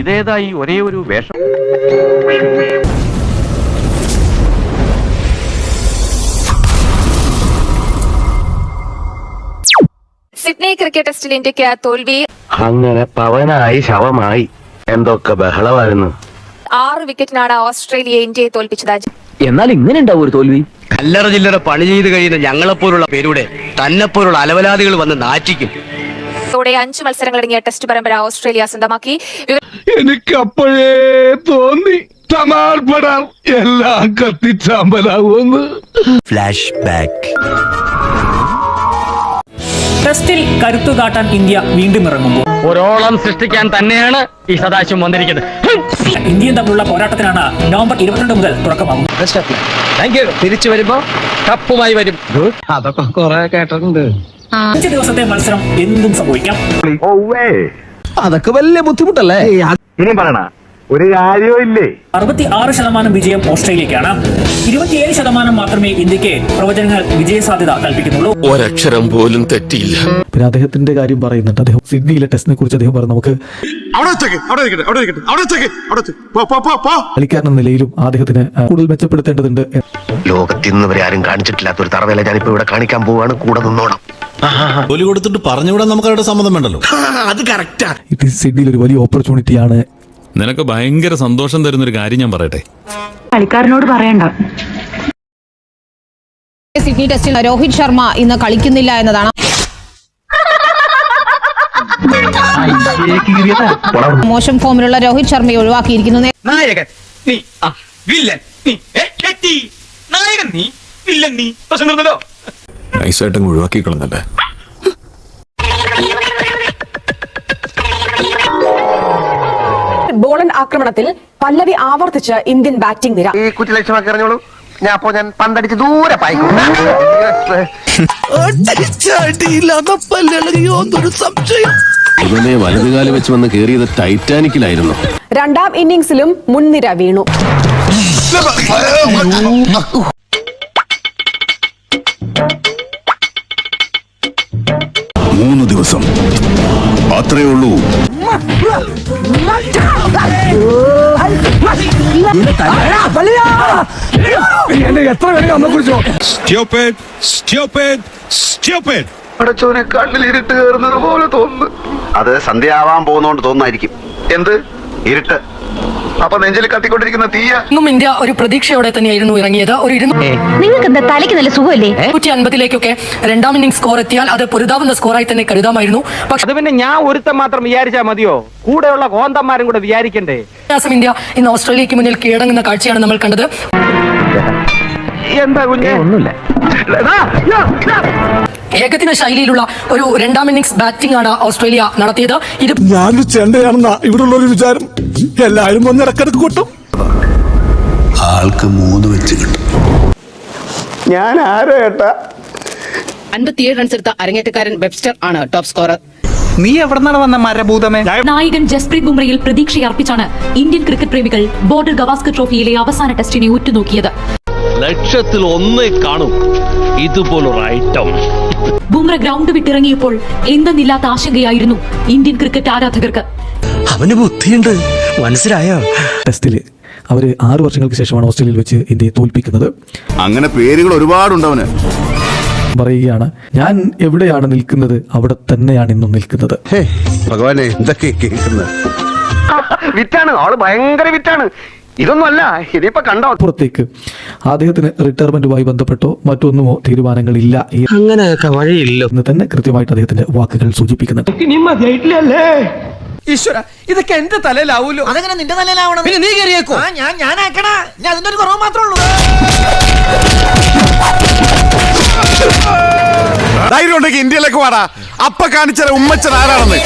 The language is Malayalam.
ഇതേതായി ഒരേ ഒരു വേഷം? സിഡ്നി ക്രിക്കറ്റ് ടെസ്റ്റിൽ ഇന്ത്യയ്ക്ക് തോൽവി അങ്ങനെ പവനായി ശവമായി. എന്തൊക്കെ ബഹളമായിരുന്നു. ആറ് വിക്കറ്റിനാണ് ഓസ്ട്രേലിയ ഇന്ത്യയെ തോൽപ്പിച്ചത്. എന്നാൽ ഇങ്ങനെ ഉണ്ടാവും ഒരു തോൽവി. കല്ലറ ജില്ലയുടെ പണി ചെയ്ത് കഴിയുന്ന ഞങ്ങളെപ്പോലുള്ള പേരുടെ തന്നെപ്പോലുള്ള അലവലാദികൾ വന്ന് നാറ്റിക്കും. ഇതോടെ അഞ്ച് മത്സരങ്ങളടങ്ങിയ ടെസ്റ്റ് പരമ്പര ഓസ്ട്രേലിയ സ്വന്തമാക്കി. എനിക്ക് അപ്പോഴേ തോന്നി തമാൽപ്പെടാൻ എല്ലാം കത്തിച്ചാമ്പലാവുമെന്ന്. ഫ്ലാഷ് ബാക്ക് ടെസ്റ്റിൽ കരുത്തു കാട്ടാൻ ഇന്ത്യ വീണ്ടും ഇറങ്ങുമ്പോൾ. ഒരോളം സൃഷ്ടിക്കാൻ തന്നെയാണ് ഈ സദാശിവം വന്നിരിക്കുന്നത്. ഇന്ത്യയും തമ്മിലുള്ള പോരാട്ടത്തിനാണ് നവംബർ ഇരുപത്തിരണ്ട് മുതൽ തുടക്കമാകും തിരിച്ചു വരുമ്പോ കപ്പുമായി വരും. അതൊക്കെ കുറെ കേട്ടിട്ടുണ്ട്. അഞ്ച് ദിവസത്തെ മത്സരം എന്തും സംഭവിക്കാം. അതൊക്കെ വലിയ ബുദ്ധിമുട്ടല്ലേ? ഇനി പറയണ ഒരു കാര്യവും ഇല്ലേ? അറുപത്തി ആറ് ശതമാനം വിജയം ഓസ്ട്രേലിയക്കാണ്. ഇരുപത്തിയേഴ് ശതമാനം മാത്രമേ ഇന്ത്യയ്ക്ക് പ്രവചനങ്ങൾ വിജയ സാധ്യത കൽപ്പിക്കുന്നുള്ളൂ. ഒരക്ഷരം പോലും തെറ്റിയില്ല. പിന്നെ അദ്ദേഹത്തിന്റെ കാര്യം പറയുന്നുണ്ട്. അദ്ദേഹം സിഡ്നിയിലെ ടെസ്റ്റിനെ കുറിച്ച് അദ്ദേഹം പറഞ്ഞു. നമുക്ക് കളിക്കാരൻ നിലയിലും അദ്ദേഹത്തിന് കൂടുതൽ മെച്ചപ്പെടുത്തേണ്ടതുണ്ട്. ലോകത്തിൽ നിന്ന് വരെ ആരും കാണിച്ചിട്ടില്ലാത്ത ഒരു തറവേല ഞാനിപ്പോ ഇവിടെ കാണിക്കാൻ പോവാണ്. കൂടെ നിന്നോണം. ജോലി കൊടുത്തിട്ട് പറഞ്ഞുവിടാൻ നമുക്ക് അവരുടെ സമ്മതം വേണ്ടല്ലോ. അത് കറക്റ്റാ ഇത് സിഡ്നിയിൽ ഒരു വലിയ ഓപ്പർച്യൂണിറ്റി ആണ്. നിനക്ക് ഭയങ്കര സന്തോഷം തരുന്ന ഒരു കാര്യം ഞാൻ പറയട്ടെ. കളിക്കാരനോട് പറയണ്ട. സിഡ്നി ടെസ്റ്റിൽ രോഹിത് ശർമ്മ ഇന്ന് കളിക്കുന്നില്ല എന്നതാണ്. മോശം ഫോമിലുള്ള രോഹിത് ശർമ്മയെ ഒഴിവാക്കിയിരിക്കുന്നു നേ- നായകൻ നീ വില്ലൻ നീ നീ വില്ലൻ നീ. പ്രശ്നം അങ്ങ് ഒഴിവാക്കി കളഞ്ഞല്ലേ ബോളൻ ആക്രമണത്തിൽ പല്ലവി ആവർത്തിച്ച് ഇന്ത്യൻ ബാറ്റിംഗ് നിര. ഈ കുറ്റി ലക്ഷ്യമാക്കി അറിഞ്ഞോളൂ ഞാൻ അപ്പോ ഞാൻ പന്തടിച്ച് ദൂരെ പായിക്കും ഇവനെ വലതുകാലി വെച്ച് വന്ന് കേറിയത് ടൈറ്റാനിക്കിലായിരുന്നു. രണ്ടാം ഇന്നിംഗ്സിലും മുൻനിര വീണു. അത്രേ ഉള്ളൂ. എത്ര വേണമെങ്കിൽ അമ്മ കുറിച്ചോ കണ്ണിൽ ഇരുട്ട് കയറുന്നത് പോലെ തോന്നുന്നു. അത് സന്ധ്യയാവാൻ പോകുന്നോണ്ട് തോന്നായിരിക്കും. എന്ത്? ഇരുട്ട്. അപ്പൊ നെഞ്ചിൽ കത്തിക്കൊണ്ടിരിക്കുന്ന തീയ ഇന്നും ഇന്ത്യ ഒരു പ്രതീക്ഷയോടെ തന്നെയായിരുന്നു ഇറങ്ങിയത്. ഒരു നിങ്ങൾക്ക് എന്താ തലയ്ക്ക് നല്ല സുഖമല്ലേ? നൂറ്റി അൻപതിലേക്കൊക്കെ രണ്ടാം ഇന്നിംഗ് സ്കോർ എത്തിയാൽ അത് പൊരുതാവുന്ന സ്കോറായി തന്നെ കരുതാമായിരുന്നു. പക്ഷെ അത് പിന്നെ ഞാൻ ഒരുത്തം മാത്രം വിചാരിച്ചാൽ മതിയോ? കൂടെയുള്ള കോന്തന്മാരും കൂടെ വിചാരിക്കണ്ടേ? ഇന്ത്യ ഇന്ന് ഓസ്ട്രേലിയക്ക് മുന്നിൽ കീഴടങ്ങുന്ന കാഴ്ചയാണ് നമ്മൾ കണ്ടത്. എന്താ കുഞ്ഞെ? ഒന്നുമില്ല. ഏകദിന ശൈലിയിലുള്ള ഒരു രണ്ടാം ഇന്നിംഗ്സ് ബാറ്റിംഗ് ആണ് ഓസ്ട്രേലിയ നടത്തിയത്. ഇത് ഞാൻ ചെണ്ടയാണെന്നാ ഇവിടെ ഉള്ളൊരു വിചാരം. എല്ലാരും ഒന്ന് ഇടക്കിടക്ക് കൂട്ടും. ആൾക്ക് മൂന്ന് വെച്ച് കിട്ടും. ഞാൻ ആരോ ഏട്ടാ? അൻപത്തിയേഴ് റൺസ് എടുത്ത അരങ്ങേറ്റക്കാരൻ വെബ്സ്റ്റർ ആണ് ടോപ്പ് സ്കോറർ നീ എവിടെന്നാണ് വന്ന മരഭൂതമേ നായകൻ ജസ്പ്രീത് ബുംറയിൽ പ്രതീക്ഷയർപ്പിച്ചാണ് ഇന്ത്യൻ ക്രിക്കറ്റ് പ്രേമികൾ ബോർഡർ ഗവാസ്കർ ട്രോഫിയിലെ അവസാന ടെസ്റ്റിനെ ഉറ്റുനോക്കിയത്. ലക്ഷത്തിൽ ഒന്നേ കാണും. ഇതുപോലൊരു ഐറ്റം ബുംറ ഗ്രൗണ്ട് വിട്ടിറങ്ങിയപ്പോൾ എന്തെന്നില്ലാത്ത ആശങ്കയായിരുന്നു ഇന്ത്യൻ ക്രിക്കറ്റ് ആരാധകർക്ക്. അവന് ബുദ്ധിയുണ്ട്. മനസ്സിലായോ? ടെസ്റ്റിൽ അവർ ആറ് വർഷങ്ങൾക്ക് ശേഷമാണ് ഓസ്ട്രേലിയയിൽ വെച്ച് ഇന്ത്യയെ തോൽപ്പിക്കുന്നത്. അങ്ങനെ പേരുകൾ ഒരുപാടുണ്ടവന് പറയുകയാണ് ഞാൻ എവിടെയാണ് നിൽക്കുന്നത്? അവിടെ തന്നെയാണ് ഇന്നും നിൽക്കുന്നത്. ഭഗവാനെ എന്തൊക്കെ കേൾക്കുന്നത്? വിറ്റാണ് ആൾ ഭയങ്കര വിറ്റാണ്. ഇതൊന്നുമല്ല ഇതിപ്പോ കണ്ടോ? പുറത്തേക്ക്. അദ്ദേഹത്തിന് റിട്ടയർമെന്റുമായി ബന്ധപ്പെട്ടോ മറ്റൊന്നുമോ തീരുമാനങ്ങളില്ല. അങ്ങനെയൊക്കെ വഴിയില്ല. എന്ന് തന്നെ കൃത്യമായിട്ട് അദ്ദേഹത്തിന്റെ വാക്കുകൾ സൂചിപ്പിക്കുന്നുണ്ട്. ഈശ്വര ഇതൊക്കെ എന്റെ തലയിലാവൂലോ? അതെങ്ങനെ നിന്റെ തലയിലാവണം? പിന്നെ നീ കയറിയേക്കോ? ഞാൻ ഞാൻ ആക്കണ ഞാൻ അതിന്റെ ഒരു കുറവ് മാത്രമേ ഉള്ളൂ. ധൈര്യം ഉണ്ടെങ്കിൽ ഇന്ത്യയിലേക്ക് വാടാ. അപ്പ കാണിച്ചാൽ ഉമ്മച്ചൻ ആരാണെന്ന്.